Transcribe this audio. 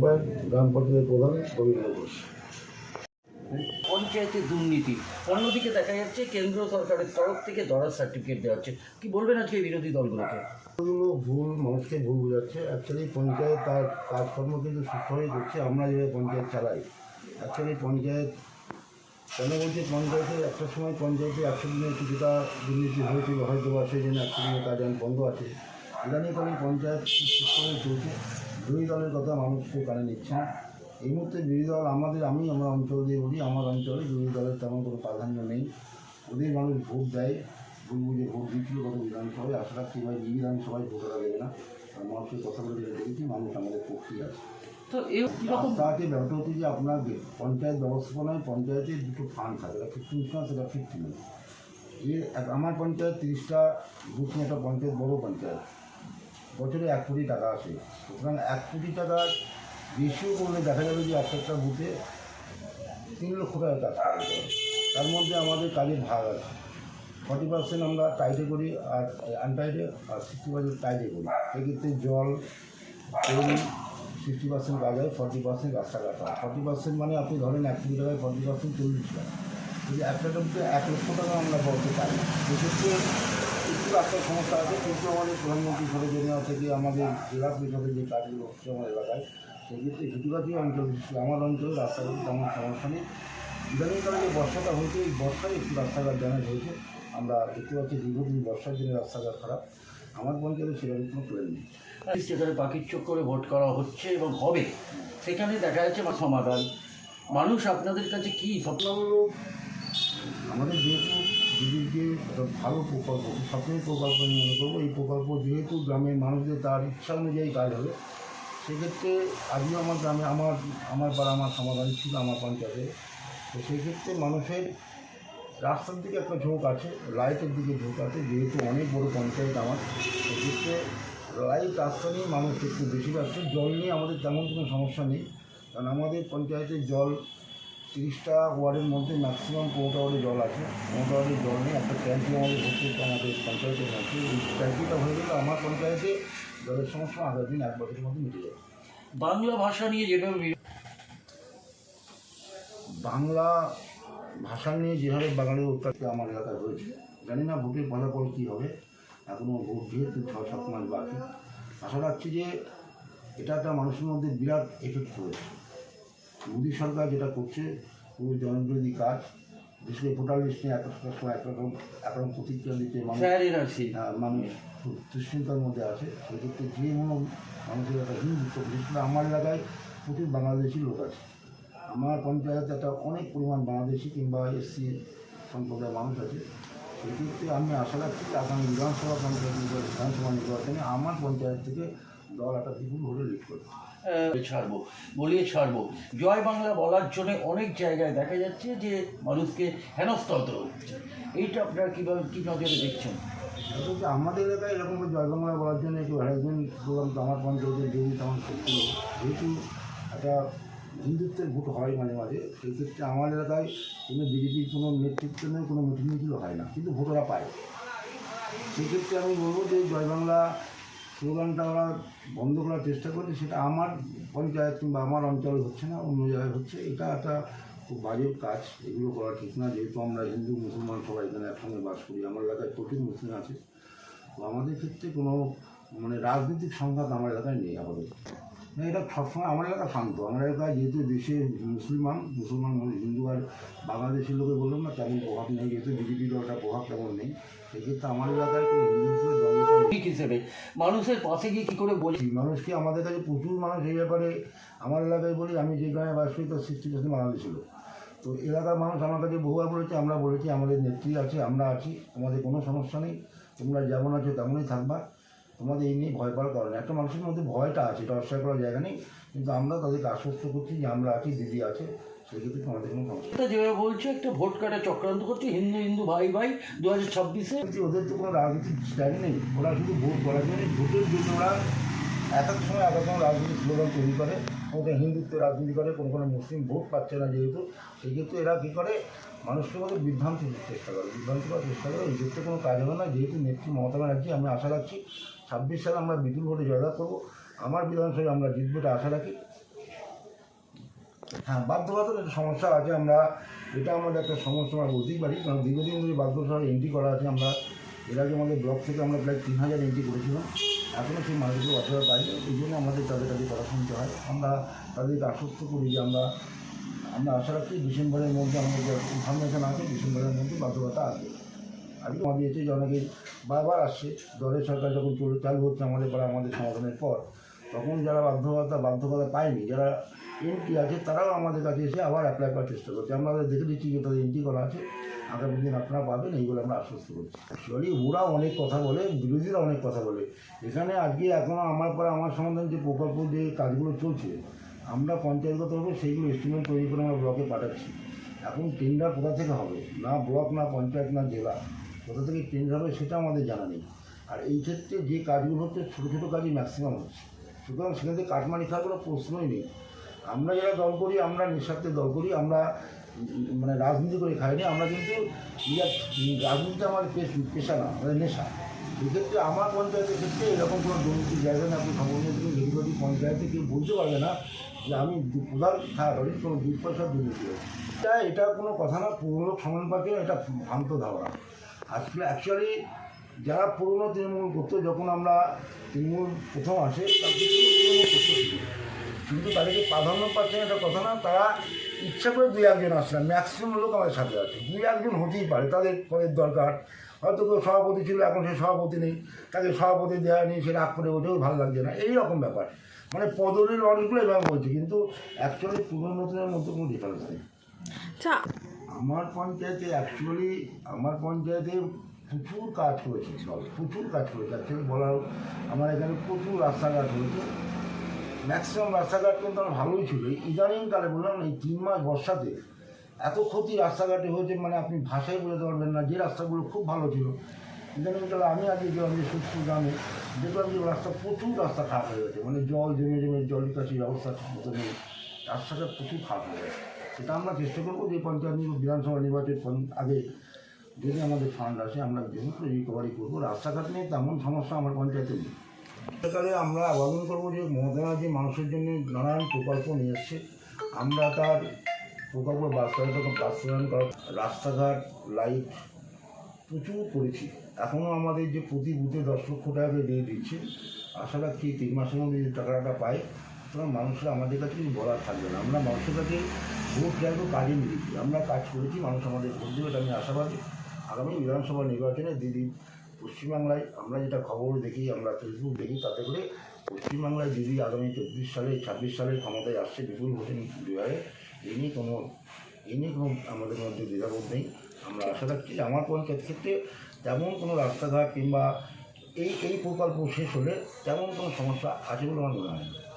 আহ্বায়ক গ্রাম পঞ্চায়েত প্রধান রবীন্দ্র ঘোষ পঞ্চায়েতের দুর্নীতি। অন্যদিকে দেখা যাচ্ছে কেন্দ্র সরকারের তরফ থেকে দরাজ সার্টিফিকেট দেওয়া হচ্ছে। কি বলবেন আজকে বিরোধী দলগুলোকে? এগুলো ভুল মানুষকে ভুল বোঝাচ্ছে। অ্যাকচুয়ালি পঞ্চায়েত তার কাজকর্ম কিন্তু সুস্থভাবে করছে। আমরা যেভাবে পঞ্চায়েত চালাই অ্যাকচুয়ালি পঞ্চায়েত কেন বলছি পঞ্চায়েতে একটা সময় পঞ্চায়েতে একশো দিনের কিছুটা দুর্নীতি হয়েছিল হয়তো বা সেই জন্য একশো দিনের কাজ বন্ধ আছে। ইদানিকালীন পঞ্চায়েত সুস্থভাবে চলছে। দুই দলের কথা মানুষ মানুষকে কানে নিচ্ছে না এই মুহূর্তে বিরোধী দল আমাদের আমি আমার অঞ্চল দিয়ে বলি আমার অঞ্চলে বিরোধী দলের তেমন কোনো প্রাধান্য নেই। ওদের মানুষ ভোট দেয় ভুল বুঝে ভোট দিচ্ছিল গত বিধানসভায় আশা রাখছি এবার এই বিধানসভায় ভোটাররা দেবে না। আর মানুষের কথা বলে যেটা দেখেছি মানুষ আমাদের পক্ষেই আছে। তো রাস্তাকে ব্যাপারটা হচ্ছে যে আপনার পঞ্চায়েত ব্যবস্থাপনায় পঞ্চায়েতের দুটো ফান্ড থাকে এটা ফিফটি ইন্স্যুরেন্স এটা ফিফটি নেই এর আমার পঞ্চায়েত তিরিশটা বুথ নিয়ে একটা পঞ্চায়েত বড় পঞ্চায়েত। বছরে এক কোটি টাকা আসে। সুতরাং এক কোটি টাকার বেশিও করলে দেখা যাবে যে একটা একটা বুথে তিন লক্ষ টাকা হবে তার মধ্যে আমাদের কাজের ভাগ আছে। ফর্টি পার্সেন্ট আমরা টাইটে করি আর আনটাইটে আর সিক্সটি পার্সেন্ট টাইটে করি। সেক্ষেত্রে জল, তেল সিক্সটি পার্সেন্ট কাজ হয় ফর্টি পার্সেন্ট রাস্তাঘাট হয় ফর্টি পার্সেন্ট মানে আপনি ধরেন এক কোটি টাকায় ফর্টি পার্সেন্ট চল্লিশ টাকা যদি একটা এক লক্ষ টাকা আমরা বলতে পারি সেক্ষেত্রে রাস্তার সমস্যা আছে কিন্তু আমাদের প্রধানমন্ত্রী সরজনীয় থেকে আমাদের জেলা পরিষদের যে কাজগুলো হচ্ছে আমার এলাকায় সেক্ষেত্রে ঘুটিবাটি অঞ্চল আমার অঞ্চলে রাস্তাঘাটে তেমন সমস্যা নেই। ইদানিংকালে যে বর্ষাটা হয়েছে এই বর্ষায় একটু রাস্তাঘাট ড্যামেজ হয়েছে। আমরা দেখতে পাচ্ছি দীর্ঘদিন বর্ষার দিনে রাস্তাঘাট খারাপ। আমার পঞ্চায়েতে সেরকম কোনো প্ল্যান নেই। যেখানে পাখির চোখ করে ভোট করা হচ্ছে এবং হবে সেখানে দেখা যাচ্ছে সমাধান। মানুষ আপনাদের কাছে কি স্বপ্ন? হলো আমাদের যেহেতু একটা ভালো প্রকল্প সবচেয়ে প্রকল্প আমি মনে করব। এই প্রকল্প যেহেতু গ্রামের মানুষদের তার ইচ্ছা অনুযায়ী কাজ হবে, সেক্ষেত্রে আজও আমার গ্রামে আমার আমার পাড়া আমার সমাধান ছিল আমার পঞ্চায়েতে। তো সেক্ষেত্রে মানুষের রাস্তার দিকে একটা ঝোঁক আছে, লাইটের দিকে ঝোঁক আছে, যেহেতু অনেক বড় পঞ্চায়েত আমার। সেক্ষেত্রে লাইট, রাস্তা নিয়ে মানুষ একটু বেশি যাচ্ছে জল নিয়ে আমাদের তেমন কোনো সমস্যা নেই। কারণ আমাদের পঞ্চায়েতের জল তিরিশটা ওয়ার্ডের মধ্যে ম্যাক্সিমাম পনেরোটা ওয়ার্ডে জল আছে। পনেরোটা ওয়ার্ডে জল নেই একটা ট্যাঙ্কি আমাদের ভর্তি হচ্ছে আমাদের পঞ্চায়েতের মধ্যে। এই ট্যাঙ্কিটা হয়ে গেলে আমার পঞ্চায়েতে জলের সমস্যা আগামী দিন এক বছরের মধ্যে মিটে যাবে। বাংলা ভাষা নিয়ে যেভাবে বাংলা ভাষা নিয়ে যেভাবে বাঙালির অত্যাচার আমার এলাকায় হয়েছে জানি না ভোটের ফলাফল কী হবে। এখনও ভোট যেহেতু ছ সাত মাস বাকি। আশা রাখছি যে এটা একটা মানুষের মধ্যে বিরাট এফেক্ট করেছে মোদী সরকার যেটা করছে পুরো জনবিরোধী কাজ বিশেষ করে ভোটার লিস্ট নিয়ে এক একটা সময় একরকম একরকম প্রতিক্রিয়া দিচ্ছে মানুষ। খুব দুশ্চিন্তার মধ্যে আছে। সেক্ষেত্রে যে কোনো মানুষের একটা হিন্দুত্ব বিশেষ করে আমার এলাকায় প্রচুর বাংলাদেশি লোক আছে। আমার পঞ্চায়েতে একটা অনেক পরিমাণ বাংলাদেশি কিংবা এসসি সম্প্রদায়ের মানুষ আছে। সেক্ষেত্রে আমি আশা রাখছি আগামী বিধানসভা পঞ্চায়েত নির্বাচন বিধানসভা নির্বাচনে আমার পঞ্চায়েত থেকে দল একটা বিপুল ভোটে লিড করবে ছাড়বো বলিয়ে ছাড়বো। জয় বাংলা বলার জন্য অনেক জায়গায় দেখা যাচ্ছে যে মানুষকে হেনস্থা হতে হচ্ছে। এইটা আপনারা কীভাবে কী নজরে দেখছেন? আমাদের এলাকায় এরকম জয় বাংলা বলার জন্য একটু হ্যারাসমেন্ট প্রোগ্রাম তো আমার পঞ্চায়েতের যদি তেমন করছিল যেহেতু একটা হিন্দুত্বের ভোট হয় মাঝে মাঝে সেই ক্ষেত্রে আমার এলাকায় কোনো বিজেপির কোনো নেতৃত্ব নেই কোনো মিটিং মিছিল হয় না কিন্তু ভোটাররা পায়। সেক্ষেত্রে আমি বলব যে জয় বাংলা স্লোগানটা ওরা বন্ধ করার চেষ্টা করছে, সেটা আমার পঞ্চায়েত কিংবা আমার অঞ্চলে হচ্ছে না, অন্য জায়গায় হচ্ছে। এটা একটা খুব বাজে কাজ, এগুলো করা ঠিক না। যেহেতু আমরা হিন্দু, মুসলমান সবাই এখানে একসঙ্গে বাস করি, আমার এলাকায় প্রচুর মুসলিম আছে। তো আমাদের ক্ষেত্রে কোনো মানে রাজনৈতিক সংঘাত আমার এলাকায় নেই আপাতত। এটা সবসময় আমার এলাকা শান্ত। আমার এলাকায় যেহেতু দেশে মুসলমান মুসলমান হিন্দু আর বাংলাদেশের লোকে বললাম না তেমন প্রভাব নেই যেহেতু বিজেপির একটা প্রভাব তেমন নেই। সেক্ষেত্রে আমার এলাকায় ঠিক হিসেবে। মানুষের পাশে গিয়ে কী করে বলি? মানুষকে আমাদের কাছে প্রচুর মানুষ এই ব্যাপারে আমার এলাকায় বলি আমি যে গ্রামে বাস করি তার সৃষ্টি পার্সেন্ট বাঙালি ছিল তো এলাকার মানুষ আমার কাছে বহুবার বলেছে আমরা বলেছি আমাদের নেত্রী আছে আমরা আছি আমাদের কোনো সমস্যা নেই তোমরা যেমন আছো তেমনই থাকবা। তোমাদের এই নিয়ে ভয় পাওয়ার কারণে একটা মানুষের মধ্যে ভয়টা আছে এটা অস্বীকার করার জায়গা নেই। কিন্তু আমরা তাদেরকে আশ্বস্ত করছি যে আমরা আছি দিদি আছে সেক্ষেত্রে তোমাদের কোনো সমস্যা যেভাবে বলছে একটা ভোট কাটা চক্রান্ত করছে হিন্দু হিন্দু ভাই ভাই দু হাজার ছাব্বিশে ওদের তো কোনো রাজনৈতিক স্ট্যান্ড নেই। ওরা শুধু ভোট করার জন্য ভোটের জন্য ওরা এক এক সময় এক সময় রাজনৈতিক স্লোগান তৈরি করে। ওদের হিন্দুত্ব রাজনীতি করে কোনো কোনো মুসলিম ভোট পাচ্ছে না যেহেতু। সেই ক্ষেত্রে এরা কী করে? মানুষকে মধ্যে বিভ্রান্তি চেষ্টা করে। বিভ্রান্তি করার চেষ্টা করে। এই ক্ষেত্রে কোনো কাজ হবে না। যেহেতু নেত্রী মমতা ব্যানার্জি আমি আশা রাখছি ছাব্বিশ সালে আমরা বিপুল ভোটে জয়লাভ করব। আমার বিধানসভায় আমরা জিতবো এটা আশা রাখি। হ্যাঁ বাধ্যবাধক একটা সমস্যা আছে আমরা, এটা আমাদের একটা সমস্যা, আমরা বলতেই পারি। কারণ দীর্ঘদিন ধরে বাধ্য শহরে এন্ট্রি করা আছে আমরা, এর আগে আমাদের ব্লক থেকে আমরা প্রায় তিন হাজার এন্ট্রি করেছিলাম। এখনও সেই মানুষগুলো বাচ্চারা পাইনি, এই জন্য আমাদের তাদের কাছে কথা শুনতে হয়। আমরা তাদেরকে আশ্বস্ত করি যে আমরা আমরা আশা রাখছি ডিসেম্বরের মধ্যে আমাদের ইনফরমেশন আছে, ডিসেম্বরের মধ্যে বাধ্যকতা আসবে। জমা দিয়েছে যে অনেকে বারবার আসছে। দলের সরকার যখন চলে চালু হচ্ছে আমাদের পাড়া আমাদের সমাধানের পর, তখন যারা বাধ্যকতা বাধ্যকতা পায়নি, যারা এন্ট্রি আছে, তারাও আমাদের কাছে এসে আবার অ্যাপ্লাই করার চেষ্টা করছে। আমরা দেখে দিচ্ছি যে তাদের এন্ট্রি করা আছে। আগামী দিন আপনারা পাবেন, এইগুলো আমরা আশ্বস্ত করছি। অ্যাকচুয়ালি ওরা অনেক কথা বলে, বিরোধীরা অনেক কথা বলে। এখানে আজকে এখনও আমার পরে আমার সমাধান যে প্রকল্প যে কাজগুলো চলছে, আমরা পঞ্চায়েতগতভাবে সেইগুলো এস্টিমেট তৈরি করে আমরা ব্লকে পাঠাচ্ছি। এখন টেন্ডার কোথা থেকে হবে? না ব্লক না পঞ্চায়েত, না জেলা। কোথা থেকে টেন্ডার হবে সেটা আমাদের জানা নেই। আর এই ক্ষেত্রে যে কাজগুলো হচ্ছে ছোটো ছোটো কাজই ম্যাক্সিমাম হচ্ছে। সুতরাং সেখান থেকে কাটমানি খাওয়ার কোনো প্রশ্নই নেই। আমরা যারা দল করি, আমরা নিঃস্বার্থে দল করি, আমরা মানে রাজনীতি করে খাই খাইনি আমরা কিন্তু রাজনীতি আমার পেশ- না, আমাদের নেশা। সেক্ষেত্রে আমার পঞ্চায়েতের ক্ষেত্রে এরকম কোনো দুর্নীতির জায়গা না আপনি খবর নিয়ে পঞ্চায়েতে কেউ বলতে পারবে না যে আমি প্রধান করি কোনো দুই পয়সা দুর্নীতি এটা এটা কোনো কথা না, পুরনো সমান পাচ্ছে এটা ভ্রান্ত ধারণা। আসলে অ্যাকচুয়ালি যারা পুরনো তৃণমূল করতো যখন আমরা তৃণমূল প্রথম আসে কিছু তৃণমূল করতো। কিন্তু তাদেরকে প্রাধান্য পাচ্ছে না, এটা কথা না, তারা ইচ্ছা করে দুই একজন আসছে না ম্যাক্সিমাম লোক আমাদের সাথে আছে। দুই একজন হতেই পারে, তাদের পদের দরকার। হয়তো কেউ সভাপতি ছিল, এখন সে সভাপতি নেই, তাকে সভাপতি দেওয়া নেই সে রাগ করে ওঠেও ভালো লাগছে না। এই রকম ব্যাপার। মানে পদবীর অনেকগুলো এভাবে বলছে কিন্তু অ্যাকচুয়ালি পুরনো নতুনের মধ্যে কোনো ডিফারেন্স নেই। আচ্ছা আমার পঞ্চায়েতে অ্যাকচুয়ালি আমার পঞ্চায়েতে প্রচুর কাজ করেছে দল প্রচুর কাজ করেছে অ্যাকচুয়ালি বলার, আমার এখানে প্রচুর রাস্তাঘাট হয়েছে। ম্যাক্সিমাম রাস্তাঘাট কিন্তু আমার ভালোই ছিল। ইদানিংকালে বললাম এই তিন মাস বর্ষাতে এত ক্ষতি রাস্তাঘাটে হয়েছে মানে আপনি ভাষায় বোঝাতে পারবেন না, যে রাস্তাগুলো খুব ভালো ছিল। ইদানিংকালে আমি আজকে গেলাম যে সুস্থ গ্রামে, দেখলাম যে রাস্তা, প্রচুর রাস্তা খারাপ হয়ে গেছে। মানে জল জমে জমে, জল নিকাশি ব্যবস্থা মতো নেই। রাস্তাটা প্রচুর খারাপ হয়ে গেছে। সেটা আমরা চেষ্টা করব যে পঞ্চায়েত বিধানসভা নির্বাচনের আগে যদি আমাদের ফান্ড আসে, আমরা যেহেতু রিকভারি করব। রাস্তাঘাট নিয়ে তেমন সমস্যা আমার পঞ্চায়েতে নেই। সেকালে আমরা আবেদন করব যে মমতা যে মানুষের জন্য নানান প্রকল্প নিয়ে এসছে। আমরা তার প্রকল্প বাস্তবায়ন বাস্তবায়ন করা রাস্তাঘাট লাইট প্রচুর করেছি। এখনও আমাদের যে প্রতি বুথে দশ লক্ষ টাকা দিয়ে দিচ্ছে। আশা রাখছি তিন মাসের মধ্যে টাকাটা পাই তখন মানুষরা, আমাদের কাছে কিছু বলার থাকবে না। আমরা মানুষের কাছে ভোট চাইব কাজে মিলেছি আমরা কাজ করেছি, মানুষ আমাদের ভোট দেবে আমি আশাবাদী। আগামী বিধানসভা নির্বাচনে দিদি পশ্চিমবাংলায় আমরা যেটা খবর দেখি, আমরা ফেসবুক দেখি, তাতে করে পশ্চিমবাংলায় দিদি আগামী চব্বিশ সালে, ছাব্বিশ সালে ক্ষমতায় আসছে বিপুল ভোটে বিহারে এই নিয়ে কোনো এই নিয়ে কোনো আমাদের মধ্যে দ্বিধাবোধ নেই। আমরা আশা রাখছি যে আমার পঞ্চায়েত ক্ষেত্রে তেমন কোনো রাস্তাঘাট কিংবা এই এই প্রকল্প শেষ হলে তেমন কোনো সমস্যা আছে বলে আমার মনে হয় না।